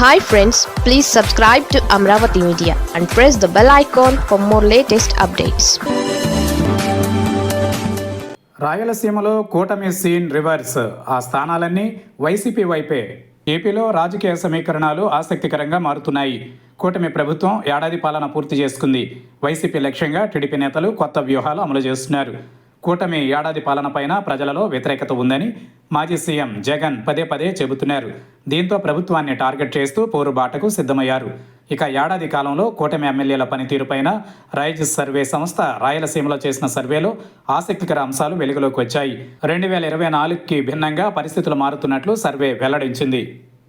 Hi friends please subscribe to Amaravati media and press the bell icon for more latest updates రాయలసీమలో కూటమి scene reverse. ఆ స్థానాలన్నీ YCP వైపే. ఏపీలో రాజకీయ సమీకరణాలు ఆసక్తికరంగా మారుతున్నాయి. కూటమి ప్రభుత్వం ఏడాది పాలన పూర్తి చేసుకుంది. వైసీపీ లక్ష్యంగా టీడీపీ నేతలు కొత్త వ్యూహాలు అమలు చేస్తున్నారు. కూటమి ఏడాది పాలనపైన ప్రజలలో వ్యతిరేకత ఉందని మాజీ సీఎం జగన్ పదే పదే చెబుతున్నారు. దీంతో ప్రభుత్వాన్ని టార్గెట్ చేస్తూ పోరుబాటకు సిద్ధమయ్యారు. ఇక ఏడాది కాలంలో కూటమి ఎమ్మెల్యేల పనితీరుపైన రైజ్ సర్వే సంస్థ రాయలసీమలో చేసిన సర్వేలో ఆసక్తికర అంశాలు వెలుగులోకి వచ్చాయి. రెండు వేల ఇరవై నాలుగుకి భిన్నంగా పరిస్థితులు మారుతున్నట్లు సర్వే వెల్లడించింది.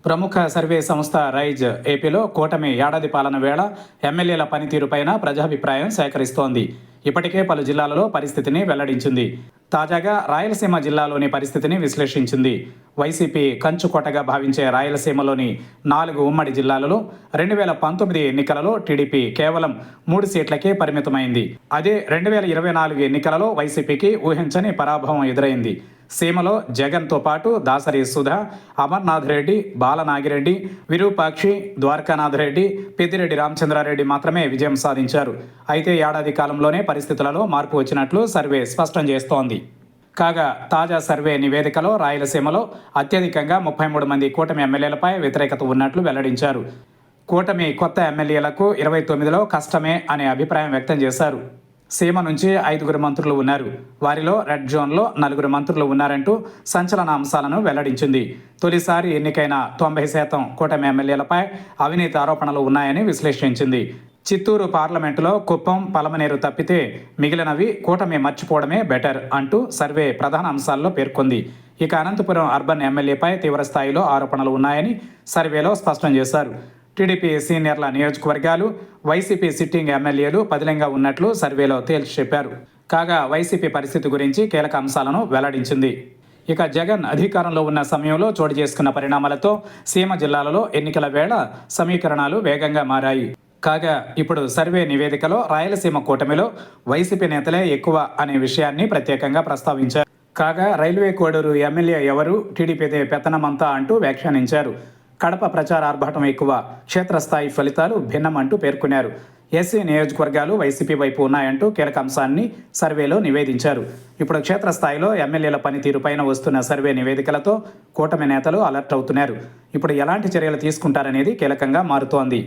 ప్రముఖ సర్వే సంస్థ రైజ్ ఏపీలో కూటమి ఏడాది పాలన వేళ ఎమ్మెల్యేల పనితీరుపైన ప్రజాభిప్రాయం సేకరిస్తోంది. ఇప్పటికే పలు జిల్లాలలో పరిస్థితిని వెల్లడించింది. తాజాగా రాయలసీమ జిల్లాలోని పరిస్థితిని విశ్లేషించింది. వైసీపీ కంచుకోటగా భావించే రాయలసీమలోని నాలుగు ఉమ్మడి జిల్లాలలో రెండు వేల పంతొమ్మిది ఎన్నికలలో టీడీపీ కేవలం మూడు సీట్లకే పరిమితమైంది. అదే రెండు వేల ఇరవై నాలుగు ఎన్నికలలో వైసీపీకి ఊహించని పరాభవం ఎదురైంది. సీమలో జగన్తో పాటు దాసరి సుధా అమర్నాథ్ రెడ్డి బాలనాగిరెడ్డి విరూపాక్షి ద్వారకానాథ్ రెడ్డి పెద్దిరెడ్డి రామచంద్రారెడ్డి మాత్రమే విజయం సాధించారు. అయితే ఏడాది కాలంలోనే పరిస్థితులలో మార్పు వచ్చినట్లు సర్వే స్పష్టం చేస్తోంది. కాగా తాజా సర్వే నివేదికలో రాయలసీమలో అత్యధికంగా ముప్పై మూడు మంది కూటమి ఎమ్మెల్యేలపై వ్యతిరేకత ఉన్నట్లు వెల్లడించారు. కూటమి కొత్త ఎమ్మెల్యేలకు ఇరవై తొమ్మిదిలో కష్టమే అనే అభిప్రాయం వ్యక్తం చేశారు. సీమ నుంచి ఐదుగురు మంత్రులు ఉన్నారు. వారిలో రెడ్ జోన్లో నలుగురు మంత్రులు ఉన్నారంటూ సంచలన అంశాలను వెల్లడించింది. తొలిసారి ఎన్నికైన తొంభై శాతం కూటమి ఎమ్మెల్యేలపై అవినీతి ఆరోపణలు ఉన్నాయని విశ్లేషించింది. చిత్తూరు పార్లమెంటులో కుప్పం పలమనేరు తప్పితే మిగిలినవి కూటమి మర్చిపోవడమే బెటర్ అంటూ సర్వే ప్రధాన అంశాల్లో పేర్కొంది. ఇక అనంతపురం అర్బన్ ఎమ్మెల్యేపై తీవ్రస్థాయిలో ఆరోపణలు ఉన్నాయని సర్వేలో స్పష్టం చేశారు. టీడీపీ సీనియర్ల నియోజకవర్గాలు వైసీపీ సిట్టింగ్ ఎమ్మెల్యేలు పదిలంగా ఉన్నట్లు సర్వేలో తేల్చి చెప్పారు. కాగా వైసీపీ పరిస్థితి గురించి కీలక అంశాలను వెల్లడించింది. ఇక జగన్ అధికారంలో ఉన్న సమయంలో చోటు చేసుకున్న పరిణామాలతో సీమ జిల్లాలలో ఎన్నికల వేళ సమీకరణాలు వేగంగా మారాయి. కాగా ఇప్పుడు సర్వే నివేదికలో రాయలసీమ కూటమిలో వైసీపీ నేతలే ఎక్కువ అనే విషయాన్ని ప్రత్యేకంగా ప్రస్తావించారు. కాగా రైల్వే కోడూరు ఎమ్మెల్యే ఎవరు టీడీపీదే పెత్తనమంతా అంటూ వ్యాఖ్యానించారు. కడప ప్రచార ఆర్భాటం ఎక్కువ. క్షేత్రస్థాయి ఫలితాలు భిన్నమంటూ పేర్కొన్నారు. ఎస్సీ నియోజకవర్గాలు వైసీపీ వైపు ఉన్నాయంటూ కీలక అంశాన్ని సర్వేలో నివేదించారు. ఇప్పుడు క్షేత్రస్థాయిలో ఎమ్మెల్యేల పనితీరుపైన వస్తున్న సర్వే నివేదికలతో కూటమి నేతలు అలర్ట్ అవుతున్నారు. ఇప్పుడు ఎలాంటి చర్యలు తీసుకుంటారనేది కీలకంగా మారుతోంది.